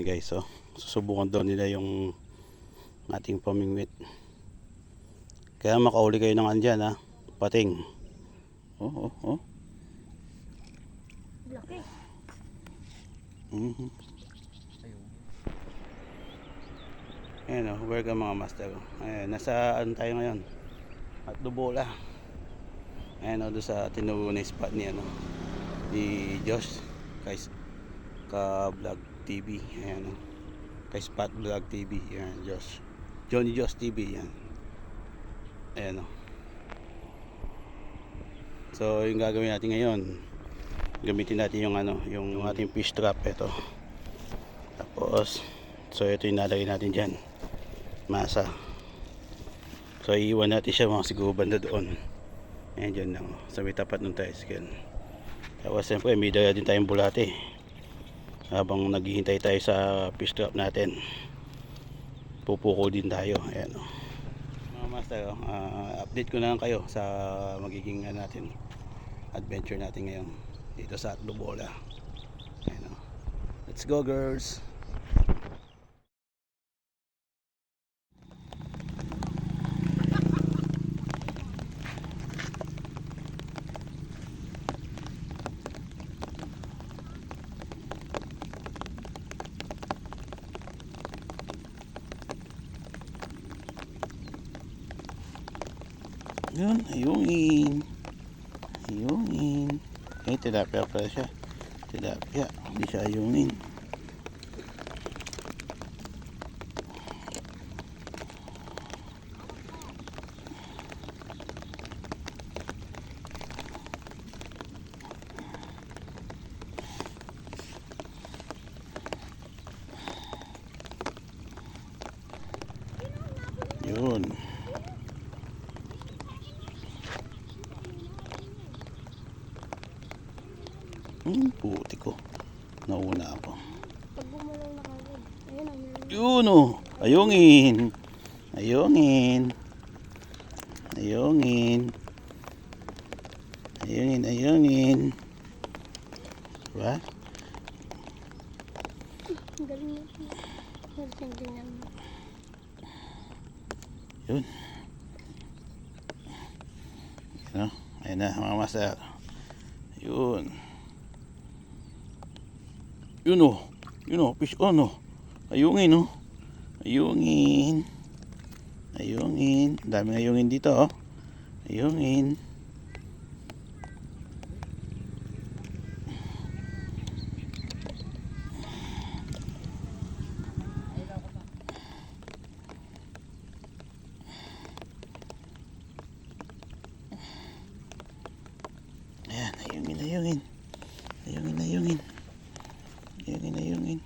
Ayan guys, so susubukan daw nila yung ating pamingwit. Kaya makauli kayo ng andyan ha, pating. Oh, oh, oh. Laki. Mhm. Ayan o, welcome mga master. Ayan, nasa ano tayo ngayon? At Dubola. Ayan o, doon sa tinuro na spot ni ano, ni Josh. Kay ka Vlog TV. Ayan o. Kay Spot Vlog TV. Ayan, Josh. Johnny Josh TV. Ayan. Ayan o. So, yung gagawin natin ngayon, gamitin natin yung ano, yung, yung ating fish trap ito. Tapos, so ito yung nalagay natin dyan. Masa. So, iiwan natin siya mga siguro banda doon. Ayan dyan lang. oh, Sa may tapat ng tricycle. Tapos, siyempre, may dala din tayong bulate. Habang naghihintay tayo sa fish trap natin. Pupuko din tayo. Ayan o. Mga master, oh, ah, update ko na lang kayo sa magiging ano natin adventure natin ngayon dito sa Lubola. Ayan o. Let's go girls! Yun, ayungin. Ayungin. Eh, tilapia pala siya. Tilapia. Hindi siya ayungin. Yun. Hmm, puti ko. Nauna ako. Pag gumalaw na kagad. Ayun meron. Yun o. Ayungin. Ayungin. Ayungin. Ayungin, ayungin. Diba? Galing na. Siyang ganyan. Yun. Yun o. Ayun na, mga master. Yun. Yun o. Yun o. Fish on o. Ayungin o. Ayungin. Ayungin. Ang daming ayungin dito o. Ayungin. Ayan, ayungin, ayungin. Ayungin, ayungin. Ayungin, ayungin.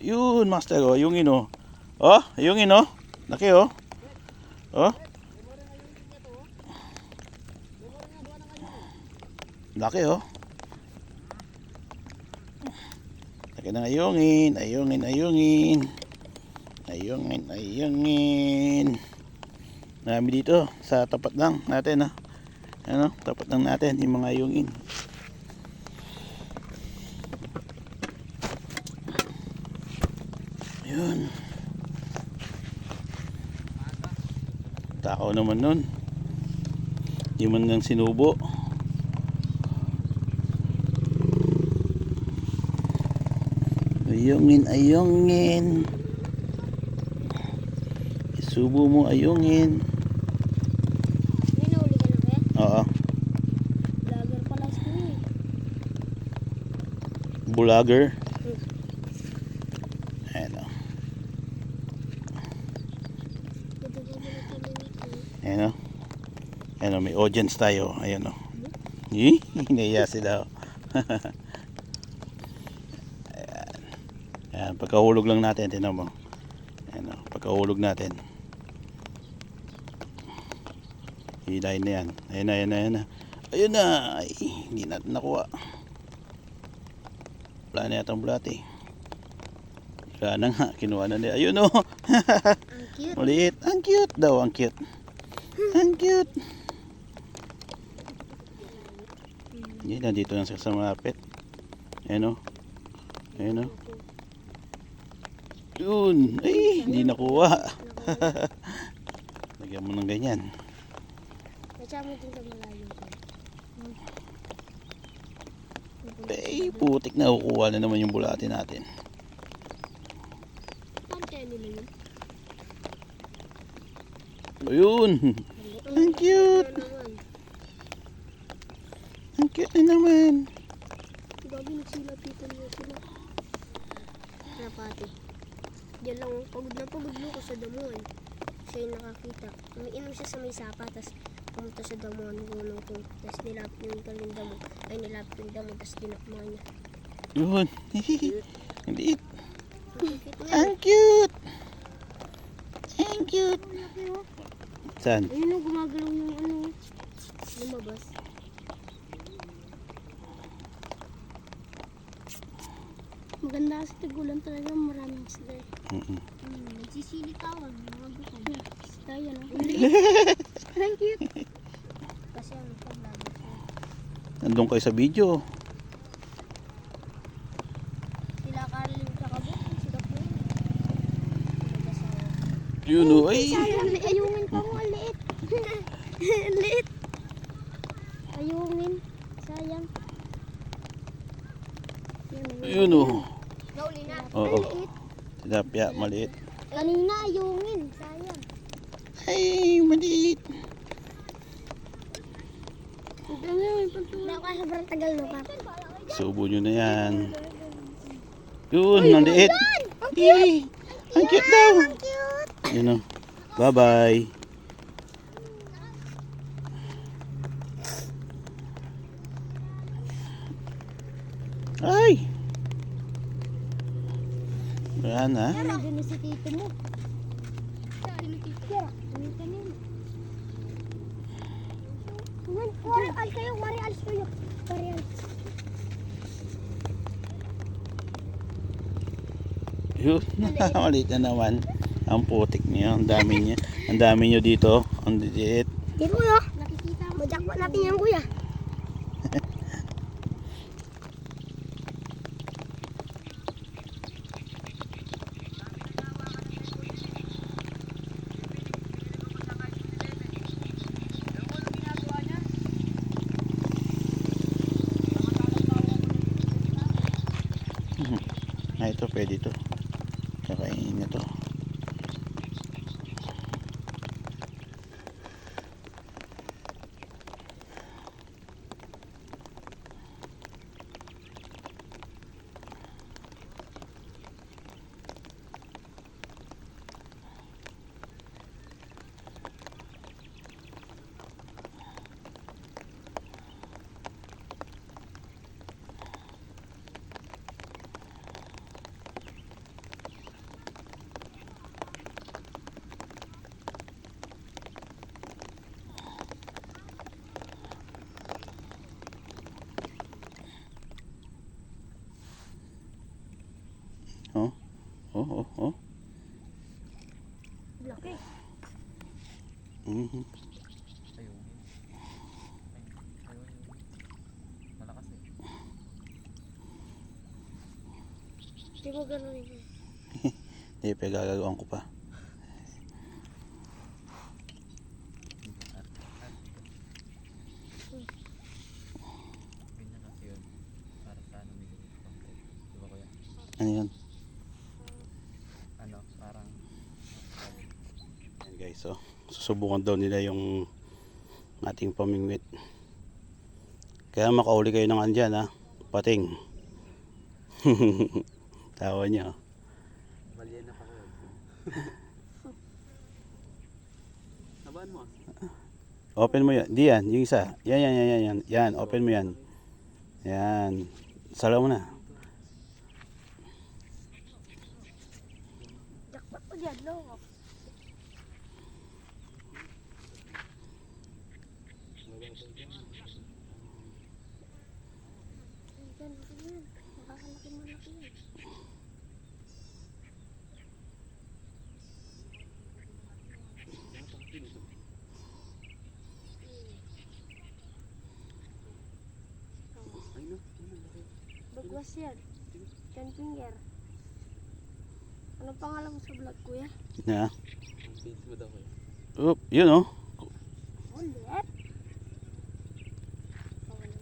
Yun, master, oh, ayungin, oh. Oh, ayungin, oh. Laki, oh. Oh. Laki, oh. Laki ng ayungin, ayungin, ayungin. Ayungin, ayungin. Marami dito, sa tapat lang natin, ah ano, tapat lang natin yung mga yungin. Yun. Tao naman nun. Di man lang sinubo. Ayungin, ayungin. Isubo mo ayungin. May nahuli ka na ba yan? Oo. Vlogger pala si. Bulager. Ayan o. Buti ko pala tuloy nito. Ayan o. Ayan o, may audience tayo. Ayan o. Eh, hinaya sila o. Ayan. Ayan, pagkahulog lang natin, tinan mo. Ayan o, pagkahulog natin. Hilahin na yan. Ayan na, ayan na, ayan na. Ayun na. Ay, hindi natin nakuha. Wala na yatang bulate. Wala na nga, kinuha na nila. Ayun o. Ang cute. Maliit. Ang cute daw, ang cute. Ang cute. Hindi, nandito lang siya sa malapit. Ayan o. Ayan o. Yun. Ay, hindi nakuha. Lagyan mo ng ganyan. Natsa mo din sa malayo. Ay, putik na kukuha na naman yung bulati natin. Paano kaya nila yun? Ayun. Ang cute. Ang cute na naman. Gabi nagsilapitan niya sila. Napati. Diyan lang, pagod na pagod Lucas sa damuhan. Siya yung nakakita. Umiinom siya sa may sapa, tapos pumunta sa damuhan, gulong ko. Tapos nilapit yung galing damo. Ay, nilapit yung damo, tapos dinakma niya. Yun. Ang liit. Ang cute. Ang cute. Ang cute. Oh. Saan? Ayun ang gumagalaw yung ano. Lumabas. Maganda kasi tigulan talaga maraming sila. Mm-mm. Hmm, nagsisilikawan. Mga bukod. Kaya no? Thank you. Kasi ano pa siya. Nandun kayo sa video. Sila Carlin sa kabuk. Sila po. Yun o. Ay. Sayang, ayungin pa mo. Ang liit. Ang liit. Ayungin. Sayang. Yun, o. Nauli na. Oo. Ang. Tilapia, maliit. Kanina ayungin. Sayang. Ay, maliit. Baka sobrang tagal no ka. Subo nyo na yan. Yun, ang liit. Ang cute daw. Cute. Yun o. Bye-bye. Ay! Na. Tara. Nandiyan na si tito mo. Wari al kayo, wari alis kayo. Wari alis. Yun, maliit na naman. Ang putik niya, ang dami niya. Ang dami niyo dito. Ang liit. Di kuya. Nakikita mo. Majakwa natin yan kuya. Ah, ito pwede ito. Kakainin na to. Oh, oh, oh, oh. Laki. Malakas eh. Di mo ganun yun. Hindi, pagagawaan ko pa. Yun. Ano may ganito pang tayo. Di ba kuya? Ano yun? Ano? Parang Yan guys, so susubukan daw nila yung ating pamingwit. Kaya makauli kayo ng andyan ha, pating. Tawa niya. Malian na pa kayo. Nabaan mo? Open mo yan. Di yan, yung isa. Yan, yan, yan, yan, yan. Open mo yan. Yan. Salaw mo na. Jakpat ko dyan, no? Ayan, ayan. Nakakalaki malaki yan. Bagwas yan. Ten finger. Ano pangalan mo sa vlog, kuya? Na. Kuya. Oop, yun oh. Ulit.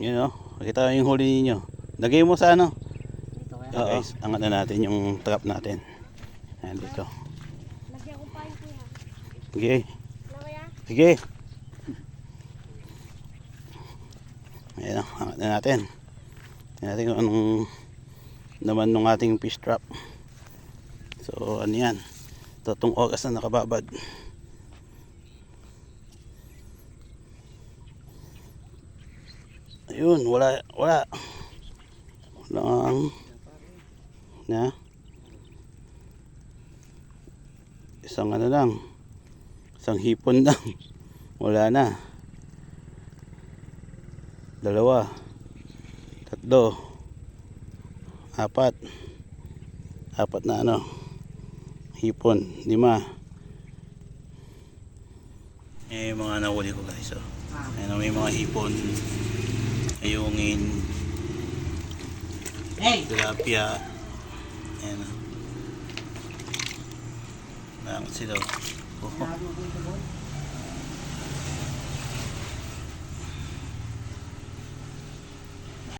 Yun oh. Nakita yung huli ninyo. Lagay mo sa ano. Oo, guys, angat na natin yung trap natin. Ayan dito. Lagyan ko pa yun, kuya. Sige, sige. Ayan oh, angat na natin. Tingnan natin kung anong naman ng ating fish trap. So, ano yan. Tatong oras na nakababad. Ayun, wala, wala. Walang, na. Isang ano lang. Isang hipon lang. Wala na. Dalawa. Tatlo. Apat. Apat na ano. Hipon. Lima. Eh, mga nahuli ko guys. Oh. Ayan, may mga hipon. Ayungin. Hey! Tilapia. Ayan. Bakit sila? Oh.